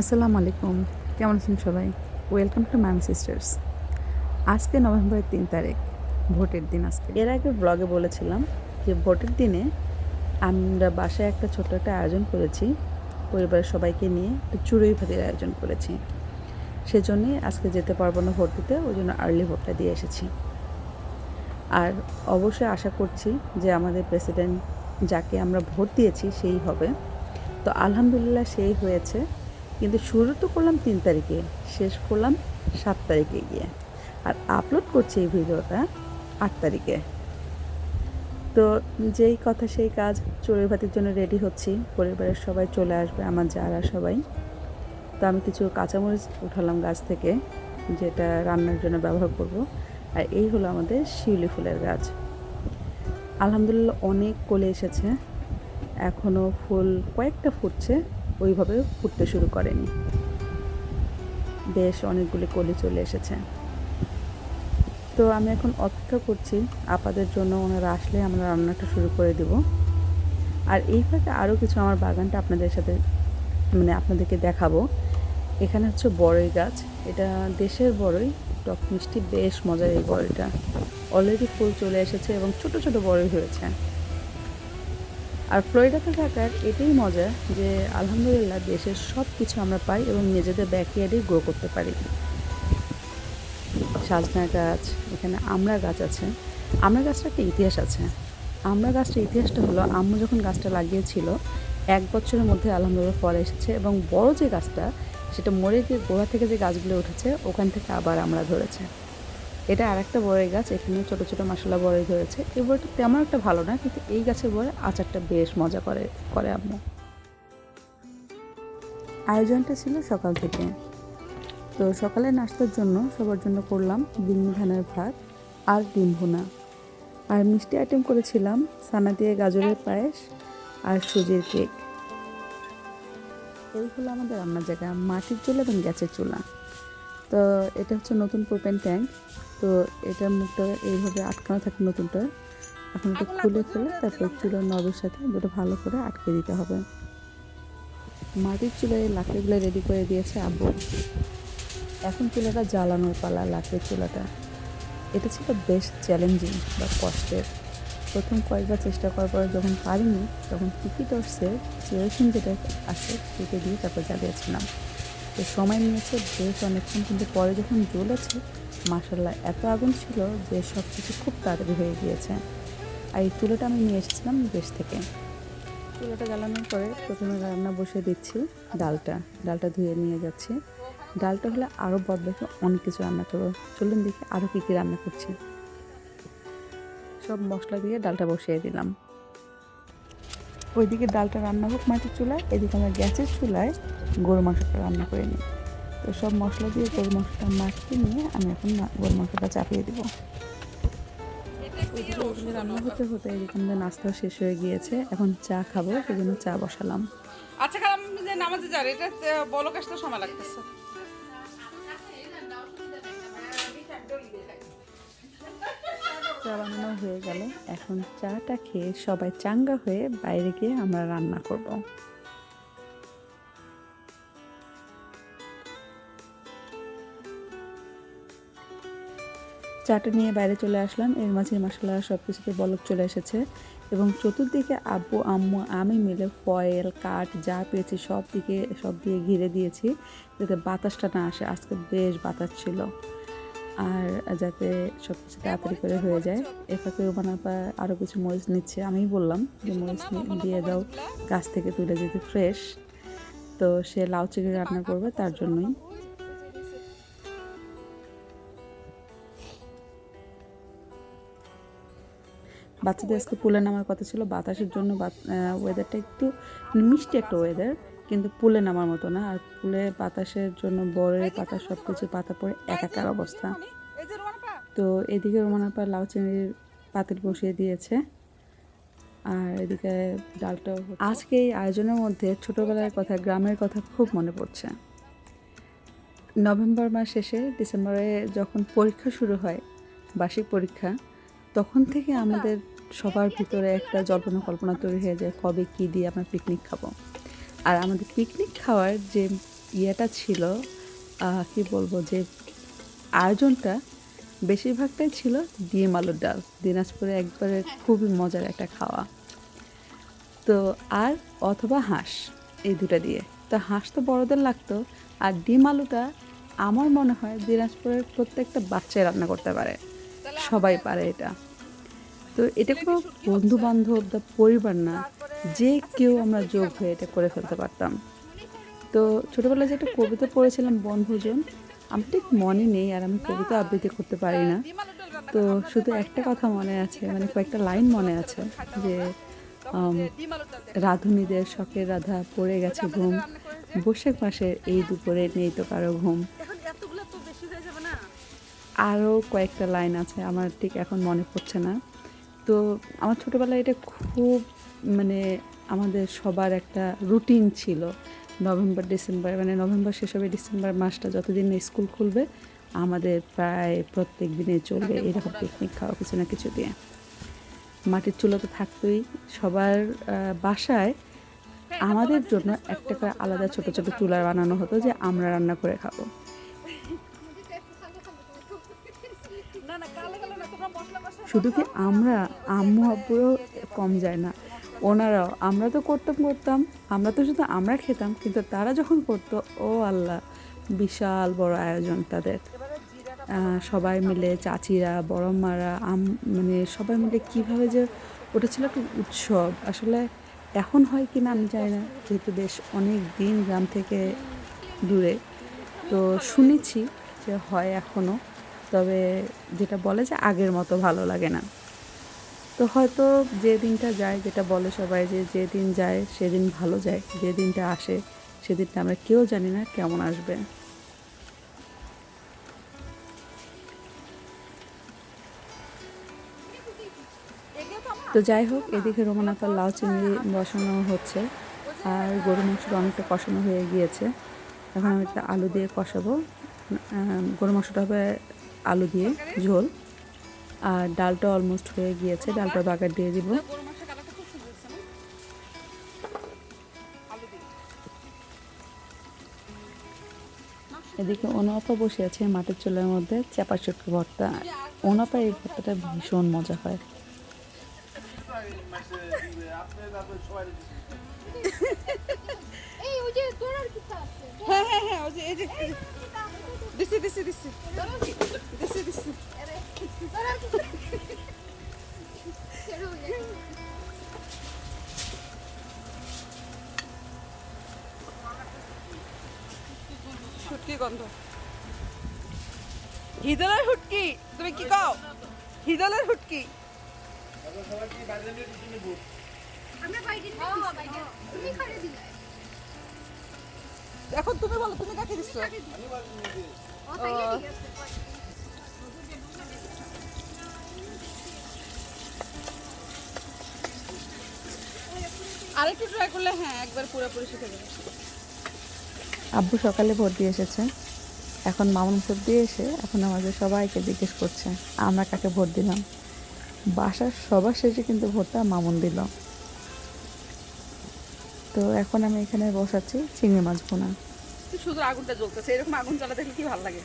আসসালামু আলাইকুম। কেমন আছেন সবাই? ওয়েলকাম টু ম্যাম সিস্টার্স আজকে নভেম্বরের তিন তারিখ, ভোটের দিন আজকে। এর আগে ব্লগে বলেছিলাম যে ভোটের দিনে আমরা বাসায় একটা ছোট একটা আয়োজন করেছি। পরিবারের সবাইকে নিয়ে একটা চুড়ই ভাতের আয়োজন করেছি। সেজন্যই আজকে যেতে পারব না ভোট দিতে, ওই জন্য আর্লি ভোটটা দিয়ে এসেছি। আর অবশ্যই আশা করছি যে আমাদের প্রেসিডেন্ট যাকে আমরা ভোট দিয়েছি, সেই হবে। তো আলহামদুলিল্লাহ সেই হয়েছে। কিন্তু শুরু তো করলাম তিন তারিখে, শেষ করলাম সাত তারিখে গিয়ে। আর আপলোড করছি এই ভিডিওটা আট তারিখে। তো যেই কথা সেই কাজ, চড়ুই ভাতির জন্য রেডি হচ্ছি, পরিবারের সবাই চলে আসবে, আমার যারা সবাই। তো আমি কিছু কাঁচামরিচ উঠালাম গাছ থেকে, যেটা রান্নার জন্য ব্যবহার করব। আর এই হলো আমাদের শিউলি ফুলের গাছ। আলহামদুলিল্লাহ অনেক কলে এসেছে। এখনও ফুল কয়েকটা ফুটছে ওইভাবে ফুটতে শুরু করেনি। বেশ অনেকগুলি কলি চলে এসেছে। তো আমি এখন অপেক্ষা করছি আপাদের জন্য ওনারা আসলে আমরা রান্নাটা শুরু করে দেব। আর এই ফাঁকে আরও কিছু আমার বাগানটা আপনাদের সাথে মানে আপনাদেরকে দেখাবো। এখানে হচ্ছে বড়ই গাছ। এটা দেশের বড়ই, টক মিষ্টি, বেশ মজার এই বড়ইটা অলরেডি ফুল চলে এসেছে এবং ছোট ছোট বড়ই হয়েছে। আর ফ্লোরিডাতে থাকার এটাই মজা যে, আলহামদুলিল্লাহ দেশের সব কিছু আমরা পাই এবং নিজেদের ব্যাকইয়ার্ডেই গ্রো করতে পারি। সাজনা গাছ, এখানে আমরা গাছ আছে। আমড়া গাছটা একটা ইতিহাস আছে। আমরা গাছটার ইতিহাসটা হলো, আম্মু যখন গাছটা লাগিয়েছিল, এক বছরের মধ্যে আলহামদুলিল্লাহ ফল এসেছে এবং বড় যে গাছটা, সেটা মরে গিয়ে গোড়া থেকে যে গাছগুলো উঠেছে, ওখান থেকে আবার আমরা ধরেছে। এটা আর একটা বড়ই গাছ এখানে ছোট ছোট মশলা বড়ই ধরেছে। এই বড়িটা তেমন একটা ভালো না, কিন্তু এই গাছের বড়ে আচারটা বেশ মজা করে করে আম্মু আয়োজনটা ছিল সকাল থেকে। তো সকালে নাস্তার জন্য সবার জন্য করলাম বিন্নি ধানের ভাত আর ডিম ভুনা। আর মিষ্টি আইটেম করেছিলাম সানা দিয়ে গাজরের পায়েস আর সুজির কেক। এই হলো আমাদের রান্নার জায়গা, মাটির চুলা এবং গ্যাসের চুলা। তো এটা হচ্ছে নতুন প্রোপেন ট্যাঙ্ক তো এটার মুখটা এইভাবে আটকানো থাকে নতুনটা। এখন এটা খুলে ফেলে তারপর চুলার নবের সাথে দুটো ভালো করে আটকে দিতে হবে। মাটির চুলায় লাকড়িগুলো রেডি করে দিয়েছে আব্বু। এখন চুলাটা জ্বালানোর পালা লাকড়ির চুলাটা। এটা ছিল বেশ চ্যালেঞ্জিং বা কষ্টের। প্রথম কয়েকবার চেষ্টা করার পর যখন পারিনি তখন টিকিট টর্সের কেরোসিন যেটা আছে সেটা দিয়ে তারপর জ্বালিয়েছিলাম। তো সময় নিয়েছে বেশ অনেকক্ষণ। কিন্তু পরে যখন জ্বলেছে মাসাল্লাহ এত আগুন ছিল যে সব কিছু খুব তাড়াতাড়ি হয়ে গিয়েছে। আর এই চুলোটা আমি নিয়ে এসেছিলাম দেশ থেকে। চুলোটা জ্বালানোর পরে প্রথমে রান্না বসিয়ে দিচ্ছি ডালটা। ডালটা ধুয়ে নিয়ে যাচ্ছি। ডালটা হলে আরও বদলাকে অনেক কিছু রান্না করব। চলুন দেখি আরও কী কী রান্না করছি। সব মশলা দিয়ে ডালটা বসিয়ে দিলাম। ওইদিকে ডালটা রান্না হোক মাটির চুলায়, এদিকে আমরা গ্যাসের চুলায় গরু মাংসটা রান্না করে নিই। তো সব মশলা দিয়ে গরু মাংসটা মাখিয়ে নিয়ে আমি এখন গরু মাংসটা চাপিয়ে দেবো। রান্না হতে হতে এদিকে আমাদের নাস্তাও শেষ হয়ে গিয়েছে। এখন চা খাব, সেজন্য চা বসালাম। আচ্ছা খালাম, যে নামাজে যার এটা বলক আসতে সময় লাগতেছে। চা বানানো হয়ে গেল। এখন চাটা খেয়ে সবাই চাঙ্গা হয়ে বাইরে গিয়ে আমরা রান্না করব। চাটা নিয়ে বাইরে চলে আসলাম। এর মাঝে মশলা সব কিছুতে বলক চলে এসেছে এবং চতুর্দিকে আব্বু, আম্মু, আমি মিলে ফয়েল, কাঠ যা পেয়েছি সব দিকে, সব দিয়ে ঘিরে দিয়েছি যাতে বাতাসটা না আসে। আজকে বেশ বাতাস ছিল। আর যাতে সব কিছু তাড়াতাড়ি করে হয়ে যায়। এ ফাঁকে বানাপা আরও কিছু মরিচ নিচ্ছে আমি বললাম যে মরিচ দিয়ে দাও, গাছ থেকে তুলে যেতে ফ্রেশ তো সে লাউ চিংড়ি রান্না করবে তার জন্যই। বাচ্চাদের আজকে পুলে নামার কথা ছিল, বাতাসের জন্য ওয়েদারটা একটু মিষ্টি একটা ওয়েদার কিন্তু পুলে নামার মতো না। আর পুলে বাতাসের জন্য বড়ের পাতা সব কিছু পাতা পড়ে একাকার অবস্থা। রোমানাপা তো এদিকে রোমানাপা লাউ চিংড়ির পাতিল বসিয়ে দিয়েছে। আর এদিকে ডালটাও আজকে এই আয়োজনের মধ্যে ছোটোবেলার কথা, গ্রামের কথা খুব মনে পড়ছে। নভেম্বর মাস শেষে ডিসেম্বরে যখন পরীক্ষা শুরু হয়, বার্ষিক পরীক্ষা, তখন থেকে আমাদের সবার ভিতরে একটা জল্পনা কল্পনা তৈরি হয়ে যায়, কবে কী দিয়ে আমরা পিকনিক খাব। আর আমাদের পিকনিক খাওয়ার যে ইয়েটা ছিল কি বলব, যে আয়োজনটা বেশিরভাগটাই ছিল ডিম আলুর ডাল। দিনাজপুরে একবারে খুবই মজার একটা খাওয়া। তো আর অথবা হাঁস এই দুটা দিয়ে। তো হাঁস তো বড়দের লাগতো আর ডিম আলুটা আমার মনে হয় দিনাজপুরের প্রত্যেকটা বাচ্চাই রান্না করতে পারে। সবাই পারে এটা। তো এটা কোনো বন্ধু বান্ধব বা পরিবার না যে কেউ আমরা যোগ হয়ে এটা করে ফেলতে পারতাম। তো ছোটোবেলায় যে একটা কবিতা পড়েছিলাম বনভোজন আমার ঠিক মনে নেই আর আমি কবিতা আবৃত্তি করতে পারি না। তো শুধু একটা কথা মনে আছে মানে কয়েকটা লাইন মনে আছে যে রাধুনীদের শখের রাধা পড়ে গেছে ঘুম। বৈশাখ মাসের এই দুপুরে নেই তো কারও ঘুম। আরও কয়েকটা লাইন আছে, আমার ঠিক এখন মনে পড়ছে না। তো আমার ছোটোবেলায় এটা খুব মানে আমাদের সবার একটা রুটিন ছিল নভেম্বর ডিসেম্বর মানে নভেম্বর শেষ হবে ডিসেম্বর মাসটা যতদিন না স্কুল খুলবে আমাদের প্রায় প্রত্যেক দিনে চলবে এরকম পিকনিক খাওয়া কিছু না কিছু দিয়ে। মাটির চুলো তো থাকতোই। সবার বাসায় আমাদের জন্য একটা করে আলাদা ছোট ছোট চুলা বানানো হতো যে আমরা রান্না করে খাব। শুধু কি আমরা আম্মু আব্বুরও কম যায় না। ওনারাও, আমরা তো করতাম করতাম। আমরা তো শুধু আমরা খেতাম, কিন্তু তারা যখন করতো, ও আল্লাহ, বিশাল বড় আয়োজন তাদের। সবাই মিলে চাচিরা বড় মারা আম মানে সবাই মিলে কীভাবে যে ওটা ছিল একটা উৎসব। আসলে এখন হয় কি না আমি জানি না, যেহেতু বেশ অনেক দিন গ্রাম থেকে দূরে। তো শুনেছি যে হয় এখনও তবে যেটা বলে যে আগের মতো ভালো লাগে না। তো হয়তো যে দিনটা যায়, যেটা বলে সবাই যে যে দিন যায়, সেদিন ভালো যায়, যে দিনটা আসে, সেদিনটা আমরা কেউ জানি না কেমন আসবে। তো যাই হোক, এদিকে রোমানাপার লাউ চিংড়ি বসানো হচ্ছে, আর গরু মাংসটা অনেকটা কষানো হয়ে গিয়েছে। এখন আমি একটা আলু দিয়ে কষাবো। গরু মাংসটা হবে আলু দিয়ে ঝোল। আর ডালটা অলমোস্ট হয়ে গিয়েছে। ডালটা বাগার দিয়ে দিব। এদিকে অনপা বসে আছে মাটির চুলের মধ্যে চাপা চটকে ভর্তা। অনপা এই ভর্তাটা ভীষণ মজা হয়। এই ওই যে তোর আর আছে। হ্যাঁ হ্যাঁ হ্যাঁ দিছি দিছি দিছি। দিছি দিছি। শুটকি গন্ধ। হিদলের হুটকি তুমি কি কও? হিদলের হুটকি। আমরা বাইরে তুমি দিলে? এখন তুমি বলো, তুমি কাকে দিচ্ছ? ট্রাই করলে হ্যাঁ একবার পুরোপুরি শিখে যাবে। আব্বু সকালে ভোট দিয়ে এসেছে। এখন মামুন ভোট দিয়ে এসে এখন আমাদের সবাইকে জিজ্ঞেস করছে, আমরা কাকে ভোট দিলাম? বাসার সবার শেষে কিন্তু ভোটটা মামুন দিল। তো এখন আমি এখানে বসাচ্ছি, চিংড়ি মাছ বোনা। শুধু আগুনটা জ্বলতেছে, এরকম আগুন জ্বালা দেখলে কি ভালো লাগে?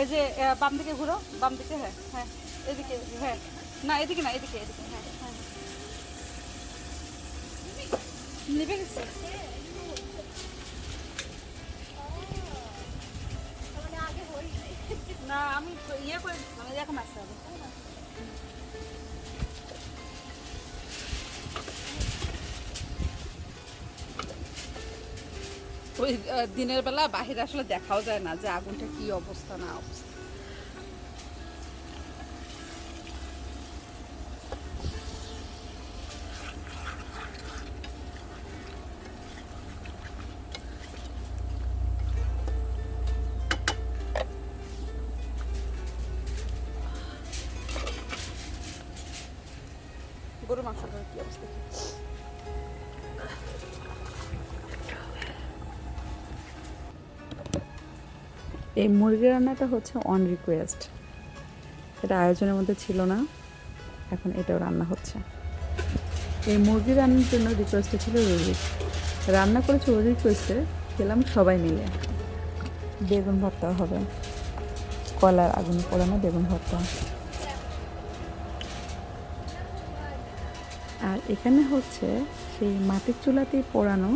এই যে বাম দিকে ঘুরো, বাম দিকে হ্যাঁ হ্যাঁ এদিকে হ্যাঁ না, এদিকে না, এদিকে এদিকে হ্যাঁ হ্যাঁ। নিভে গেছে? মানে না, আমি ইয়ে করে মানে এখন আসতে হবে ওই দিনের বেলা বাহিরে আসলে দেখাও যায় না যে আগুনটা কি অবস্থা না অবস্থা। এই মুরগি রান্নাটা হচ্ছে অন রিকোয়েস্ট এটা আয়োজনের মধ্যে ছিল না, এখন এটাও রান্না হচ্ছে। এই মুরগি রান্নার জন্য রিকোয়েস্টটা ছিল রোজির রান্না করেছে ওর রিকোয়েস্টে খেলাম সবাই মিলে। বেগুন ভর্তা হবে। কলার আগুন পোড়ানো বেগুন ভর্তা। আর এখানে হচ্ছে সেই মাটির চুলাতেই পোড়ানো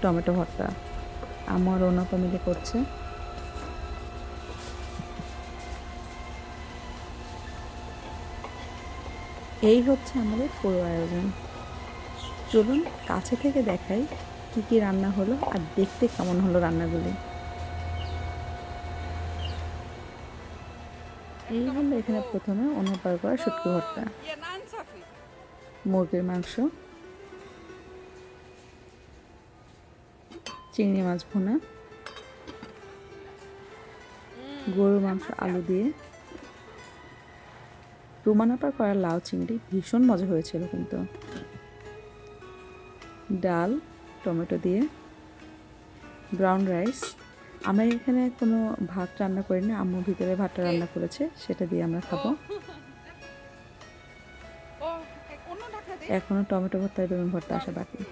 টমেটো ভর্তা। আমার অনপা করছে। এই হচ্ছে আমাদের পুরো আয়োজন। চলুন কাছে থেকে দেখাই কি কি রান্না হলো আর দেখতে কেমন হলো রান্নাগুলি। এই হলো এখানে প্রথমে অনুপার করা শুটকি ভর্তা। মুরগির মাংস। চিংড়ি মাছ ভুনা। গরুর মাংস আলু দিয়ে। রুমানাপার করা লাউ চিংড়ি ভীষণ মজা হয়েছিল কিন্তু। ডাল টমেটো দিয়ে ব্রাউন রাইস আমরা এখানে কোনো ভাত রান্না করিনি আম্মু ভিতরে ভাতটা রান্না করেছে সেটা দিয়ে আমরা খাব। ও এক- অন্য ঢাকনা দে। এখনও টমেটো ভর্তা আর বেগুন ভর্তা আসা বাকি।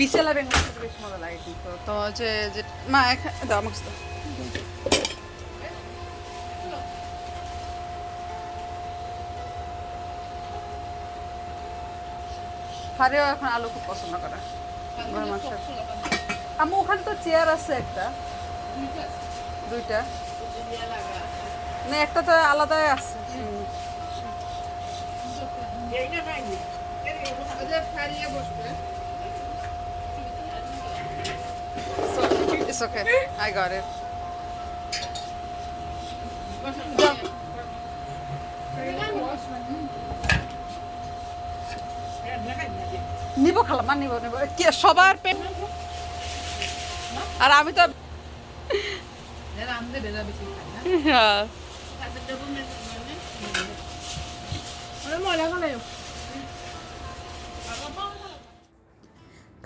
বিসেলা বেগুন বেশ মজা লাগে কিন্তু। তো যে যে মা এখানে দাও হারেও এখন আলু খুব পছন্দ করে। আম্মু ওখানে তো চেয়ার আছে একটা। দুইটা না একটা তো আলাদাই আছে। হুম। So, it's okay. I got it. যাও। নিব খালামা নিব নিব সবার পেট আর আমি তো হ্যাঁ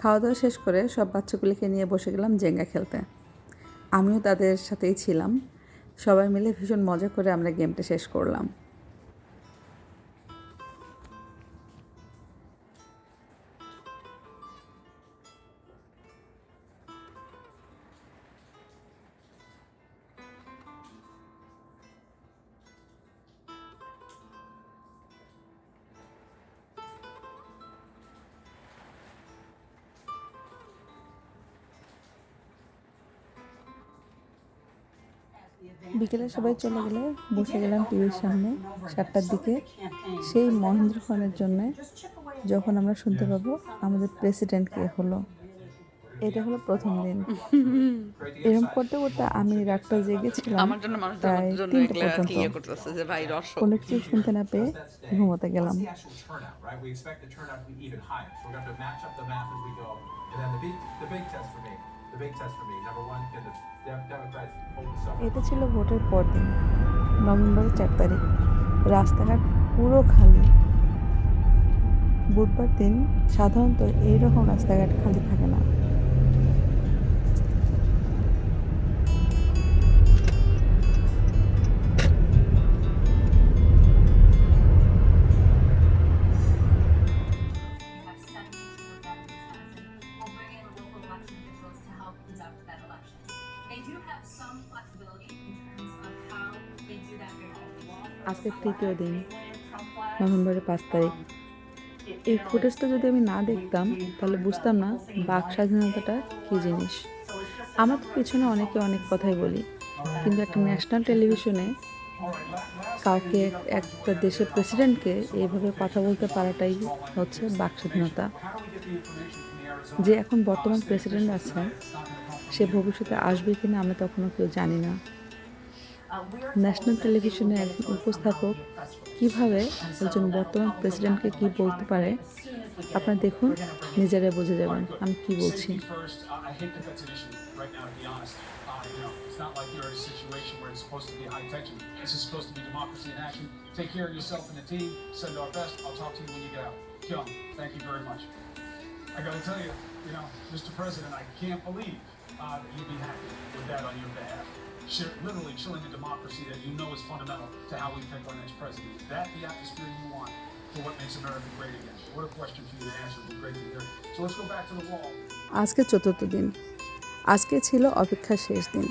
খাওয়া দাওয়া শেষ করে সব বাচ্চাগুলিকে নিয়ে বসে গেলাম জেঙ্গা খেলতে। আমিও তাদের সাথেই ছিলাম। সবাই মিলে ভীষণ মজা করে আমরা গেমটা শেষ করলাম। বিকেলে সবাই চলে গেলে বসে গেলাম টিভির সামনে সাতটার দিকে। সেই মহেন্দ্র খানের জন্য যখন আমরা শুনতে পাবো আমাদের প্রেসিডেন্ট কে হলো। এটা হলো প্রথম দিন। এরকম করতে করতে আমি রাতটা জেগেছিলাম আমার জন্য মানুষদের প্রায় তিনটে পর্যন্ত। ইয়ে যে ভাই রস কোনো কিছু শুনতে না পেয়ে ঘুমোতে গেলাম. And then the big, the big test for me, এটা ছিল ভোটের পর দিন নভেম্বরের চার তারিখ। রাস্তাঘাট পুরো খালি। বুধবার দিন সাধারণত এইরকম রাস্তাঘাট খালি থাকে না। আজকে তৃতীয় দিন, নভেম্বরের পাঁচ তারিখ। এই ফুটেজটা যদি আমি না দেখতাম, তাহলে বুঝতাম না বাক স্বাধীনতাটা কী জিনিস। আমার তো পিছনে অনেকে অনেক কথাই বলি, কিন্তু একটা ন্যাশনাল টেলিভিশনে কাউকে একটা দেশের প্রেসিডেন্টকে এইভাবে কথা বলতে পারাটাই হচ্ছে বাক স্বাধীনতা। যে এখন বর্তমান প্রেসিডেন্ট আছে, সে ভবিষ্যতে আসবে কিনা আমরা তখনও কেউ জানি না। ন্যাশনাল টেলিভিশনে একজন উপস্থাপক কীভাবে একজন বর্তমান প্রেসিডেন্টকে কি বলতে পারে, আপনারা দেখুন, নিজেরা বুঝে যাবেন আমি কি বলছি। Literally chilling a democracy that you know is fundamental to how we pick our next president. Is that the atmosphere you want for what makes America great again? What a question for you to answer. It'd be great to hear. So let's go back to the wall. আজকে চতুর্থ দিন আজকে ছিল অপেক্ষার শেষ দিন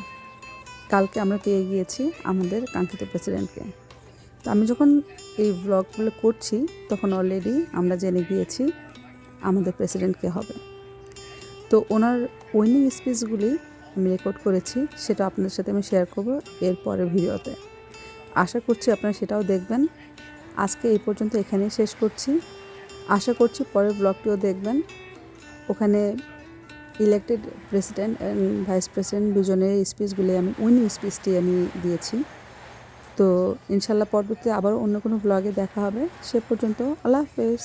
কালকে আমরা পেয়ে গিয়েছি আমাদের কাঙ্ক্ষিত প্রেসিডেন্টকে তো আমি যখন এই ব্লগগুলো করছি তখন অলরেডি আমরা জেনে গিয়েছি আমাদের প্রেসিডেন্টকে হবে তো ওনার উইনিং স্পিচগুলি আমি রেকর্ড করেছি, সেটা আপনাদের সাথে আমি শেয়ার করব এর পরের ভিডিওতে। আশা করছি আপনারা সেটাও দেখবেন। আজকে এই পর্যন্ত এখানেই শেষ করছি। আশা করছি পরের ব্লগটিও দেখবেন। ওখানে elected president and vice president দুজনের স্পিচগুলি আমি উইনিং স্পিচটি আমি দিয়েছি। তো ইনশাল্লাহ পরবর্তীতে আবার অন্য কোনো ব্লগে দেখা হবে। সে পর্যন্ত আল্লাহ হাফেজ।